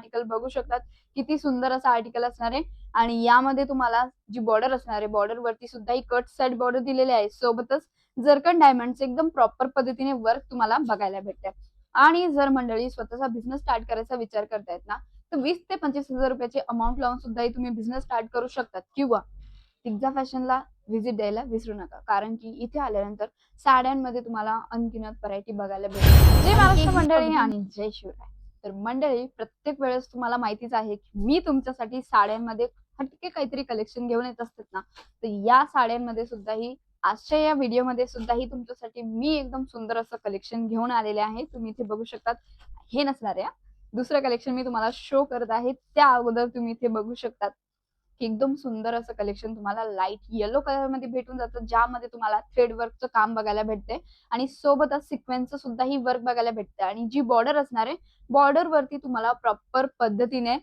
Article बघू शकतात. किती सुंदर असं आर्टिकल असणार आहे. आणि यामध्ये तुम्हाला जी बॉर्डर असणार आहे बॉर्डर वरती सुद्धा ही कट साइड बॉर्डर दिलेली आहे. सोबतच जरकन डायमंडचे एकदम प्रॉपर पद्धतीने वर्क तुम्हाला बघायला भेटते आणि जर मंडळी स्वतःचा बिझनेस स्टार्ट करायचा विचार करतायत ना तर वीस ते पंचवीस हजार रुपयाची अमाऊंट लावून सुद्धा तुम्ही बिझनेस स्टार्ट करू शकतात. किंवा तिग्जा फॅशनला व्हिजिट द्यायला विसरू नका. कारण की इथे आल्यानंतर साड्यांमध्ये तुम्हाला अनगिनत व्हरायटी बघायला भेटेल जय महाराष्ट्र मंडळी आणि जय शिवराय. तर मंडळी प्रत्येक वेळेस तुम्हाला माहितीच आहे की मी तुमच्यासाठी साड्यांमध्ये हटके काहीतरी कलेक्शन घेऊन येत असतात ना तर या साड्यांमध्ये सुद्धा ही आजच्या या व्हिडिओमध्ये सुद्धाही तुमच्यासाठी मी एकदम सुंदर असं कलेक्शन घेऊन आलेले आहे. तुम्ही इथे बघू शकतात हे नसणार आहे दुसरं कलेक्शन मी तुम्हाला शो करत आहे त्या अगोदर तुम्ही इथे बघू शकतात. एकदम सुंदर असं कलेक्शन तुम्हाला लाइट येलो कलरमध्ये भेटून जातं ज्यामध्ये तुम्हाला थ्रेड वर्कचं काम बघायला भेटते आणि सोबतच सिक्वेन्सचं सुद्धा ही वर्क बघायला भेटते आणि जी बॉर्डर असणार आहे बॉर्डर वरती तुम्हाला प्रॉपर पद्धतीने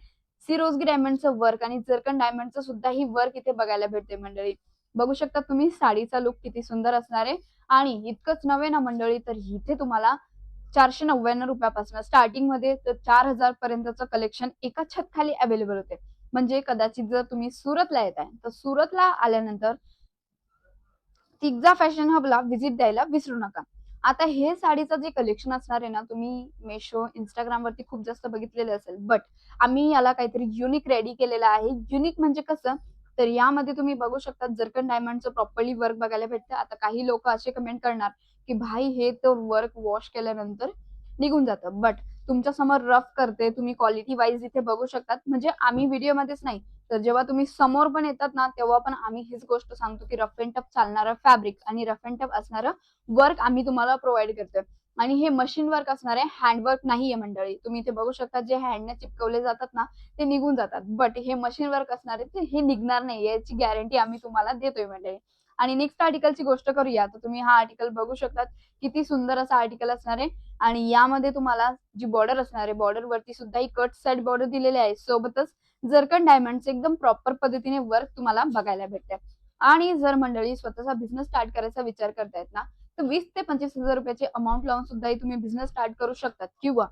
सिरोजगी डायमंडचं वर्क आणि जरकन डायमंडचं सुद्धा ही वर्क इथे बघायला भेटते मंडळी. बघू शकता तुम्ही साडीचा लुक किती सुंदर असणार आहे. आणि इतकंच नव्हे ना मंडळी तर इथे तुम्हाला चारशे नव्याण्णव रुपयापासून स्टार्टिंगमध्ये तर चार हजार पर्यंतचं कलेक्शन एका छत खाली अवेलेबल होते. म्हणजे कदाचित जर तुम्ही सुरतला येत आहे तर सुरतला आल्यानंतर तिग्जा फॅशन हबला व्हिजिट द्यायला विसरू नका. आता हे साडीचं जे कलेक्शन असणार आहे ना तुम्ही मेशो इंस्टाग्राम वरती खूप जास्त बघितलेले असेल बट आम्ही याला काहीतरी युनिक रेडी केलेलं आहे. युनिक म्हणजे कसं? तर यामध्ये तुम्ही बघू शकता जरकन डायमंडचं प्रॉपरली वर्क बघायला भेटतं. आता काही लोक असे कमेंट करणार की भाई हे तर वर्क वॉश केल्यानंतर निघून जातं. बट तुमच्यासमोर रफ करते तुम्ही क्वालिटी वाईज इथे बघू शकतात. म्हणजे आम्ही व्हिडिओमध्येच नाही. तर जेव्हा तुम्ही समोर पण येतात ना तेव्हा पण आम्ही हीच गोष्ट सांगतो की रफ अँड टफ चालणारं फॅब्रिक आणि रफ अँड टफ असणारं वर्क आम्ही तुम्हाला प्रोव्हाइड करतोय. आणि हे मशीन वर्क असणार आहे हँडवर्क नाहीये मंडळी. तुम्ही इथे बघू शकता जे हँडने चिपकवले जातात ना ते निघून जातात. बट हे मशीन वर्क असणार आहे हे निघणार नाही. याची गॅरंटी आम्ही तुम्हाला देतोय मंडळी. आणि नेक्स्ट आर्टिकलची गोष्ट करूया. तर तुम्ही हा आर्टिकल बघू शकतात. किती सुंदर असा आर्टिकल असणार आहे. आणि यामध्ये तुम्हाला जी बॉर्डर असणार आहे बॉर्डर वरती सुद्धा ही कट साइड बॉर्डर दिलेली आहे. सोबतच जरकन डायमंडचे एकदम प्रॉपर पद्धतीने वर्क तुम्हाला बघायला भेटते. आणि जर मंडळी स्वतःचा बिझनेस स्टार्ट करायचा विचार करतायत ना तर वीस ते पंचवीस हजार रुपयाची अमाऊंट लावून सुद्धा तुम्ही बिझनेस स्टार्ट करू शकतात. किंवा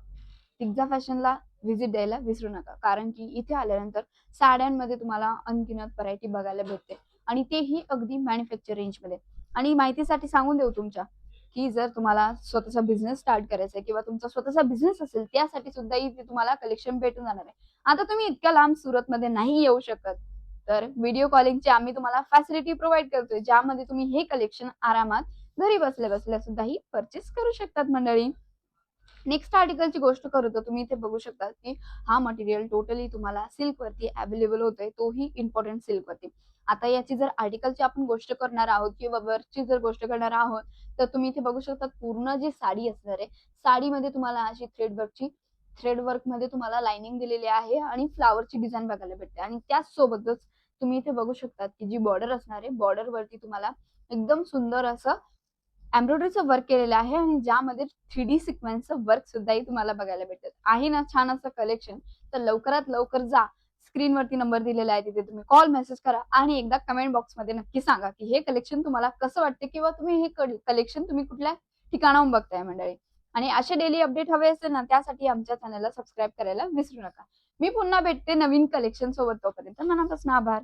तिग्जा फॅशनला व्हिजिट द्यायला विसरू नका. कारण की इथे आल्यानंतर साड्यांमध्ये तुम्हाला अनगिनत व्हरायटी बघायला भेटते. आणि तेही अगदी मॅन्युफॅक्चर रेंजमध्ये आणि माहितीसाठी सांगून देऊ तुमच्या की जर तुम्हाला स्वतःचा बिझनेस स्टार्ट करायचा आहे किंवा तुमचा स्वतःचा बिझनेस असेल त्यासाठी सुद्धा इथे तुम्हाला कलेक्शन भेटून जाणार आहे. आता तुम्ही इतक्या लांब सुरतमध्ये नाही येऊ शकत. तर व्हिडिओ कॉलिंगची आम्ही तुम्हाला फॅसिलिटी प्रोव्हाइड करतोय ज्यामध्ये तुम्ही हे कलेक्शन आरामात घरी बसल्या बसल्या सुद्धाही परचेस करू शकतात मंडळी. नेक्स्ट आर्टिकलची गोष्ट करू तर तुम्ही इथे बघू शकता की हा मटेरियल टोटली तुम्हाला सिल्क वरती अवेलेबल होतोय तोही इम्पॉर्टंट सिल्क वरती. आता याची जर आर्टिकलची आपण गोष्ट करणार आहोत किंवा वरची जर गोष्ट करणार आहोत तर तुम्ही इथे बघू शकता पूर्ण जी साडी असणार आहे साडीमध्ये तुम्हाला अशी थ्रेड वर्कची थ्रेड वर्कमध्ये तुम्हाला लाइनिंग दिलेली आहे आणि फ्लावरची डिझाईन बघायला भेटते. आणि त्याच सोबतच तुम्ही इथे बघू शकता की जी बॉर्डर असणार आहे बॉर्डर वरती तुम्हाला एकदम सुंदर असं एम्ब्रॉयडरीचं वर्क केलेलं आहे आणि ज्यामध्ये थ्री डी सिक्वेन्सचं वर्क सुद्धाही तुम्हाला बघायला भेटत आहे ना छान असं कलेक्शन तर लवकरात लवकर जा. स्क्रीनवरती नंबर दिलेला आहे तिथे तुम्ही कॉल मेसेज करा आणि एकदा कमेंट बॉक्समध्ये नक्की सांगा की हे कलेक्शन तुम्हाला कसं वाटते किंवा तुम्ही हे कलेक्शन तुम्ही कुठल्या ठिकाणाहून बघताय मंडळी? आणि असे डेली अपडेट हवे असेल ना त्यासाठी आमच्या चॅनलला सबस्क्राईब करायला विसरू नका. मी पुन्हा भेटते नवीन कलेक्शन सोबत तोपर्यंत मनापासून आभार.